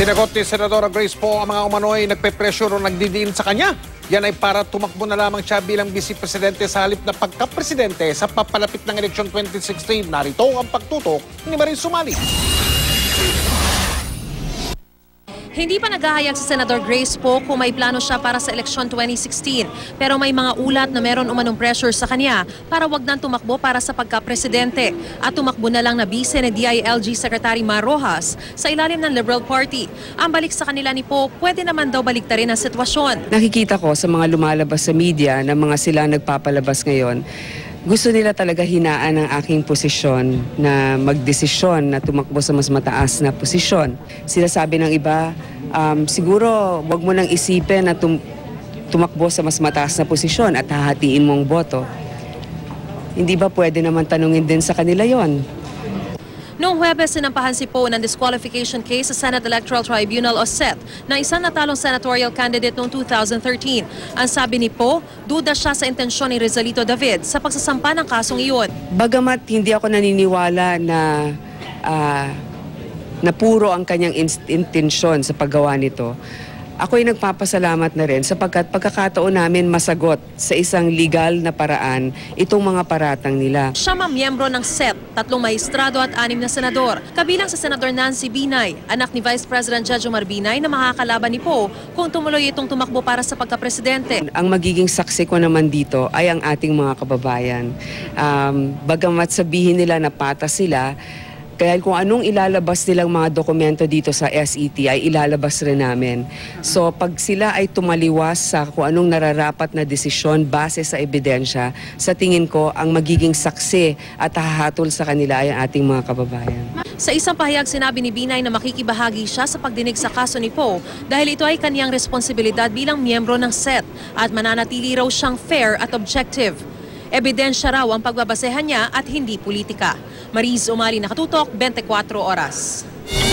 Sinagot ni Senadora Grace po ang mga umano'y nagpe-pressure o nagdidiin sa kanya. Yan ay para tumakbo na lamang siya bilang vice presidente sa halip na pagka-presidente sa papalapit ng eleksyon 2016. Narito ang pagtutok ni Marie Sumali. Hindi pa naghahayag si Senador Grace Poe kung may plano siya para sa eleksyon 2016. Pero may mga ulat na meron umanong pressure sa kanya para wag nang tumakbo para sa pagka-presidente at tumakbo na lang na bise ni DILG Secretary Mar Rojas sa ilalim ng Liberal Party. Ang balik sa kanila ni Poe, pwede naman daw baliktarin ang sitwasyon. nakikita ko sa mga lumalabas sa media na mga sila nagpapalabas ngayon, gusto nila talaga hinaan ang aking posisyon na magdesisyon na tumakbo sa mas mataas na posisyon. Sinasabi ng iba, um, siguro wag mo nang isipin na tum- tumakbo sa mas mataas na posisyon at hahatiin mong boto. Hindi ba pwede naman tanungin din sa kanila yon? Noong Huwebes, sinampahan si Poe ng disqualification case sa Senate Electoral Tribunal o SET na isang natalong senatorial candidate noong 2013. Ang sabi ni Poe, duda siya sa intensyon ni Rizalito David sa pagsasampa ng kasong iyon. Bagamat hindi ako naniniwala na ah, na puro ang kanyang intensyon sa paggawa nito, ako'y nagpapasalamat na rin sapagkat pagkakataon namin masagot sa isang legal na paraan itong mga paratang nila. Siya miyembro ng SET, tatlong maestrado at anim na senador. Kabilang sa Senador Nancy Binay, anak ni Vice President Judge Omar Binay na makakalaban ni Poe kung tumuloy itong tumakbo para sa pagka-presidente. Ang magiging saksi ko naman dito ay ang ating mga kababayan. Um, bagamat sabihin nila na patas sila, kaya kung anong ilalabas nilang mga dokumento dito sa SET ay ilalabas rin namin. So pag sila ay tumaliwas sa kung anong nararapat na desisyon base sa ebidensya, sa tingin ko ang magiging saksi at hahatol sa kanila ay ang ating mga kababayan. Sa isang pahayag, sinabi ni Binay na makikibahagi siya sa pagdinig sa kaso ni Poe dahil ito ay kaniyang responsibilidad bilang miyembro ng SET at mananatili raw siyang fair at objective. Ebidensya raw ang pagbabasehan niya at hindi politika. Mariz Umali Nakatutok, 24 Oras.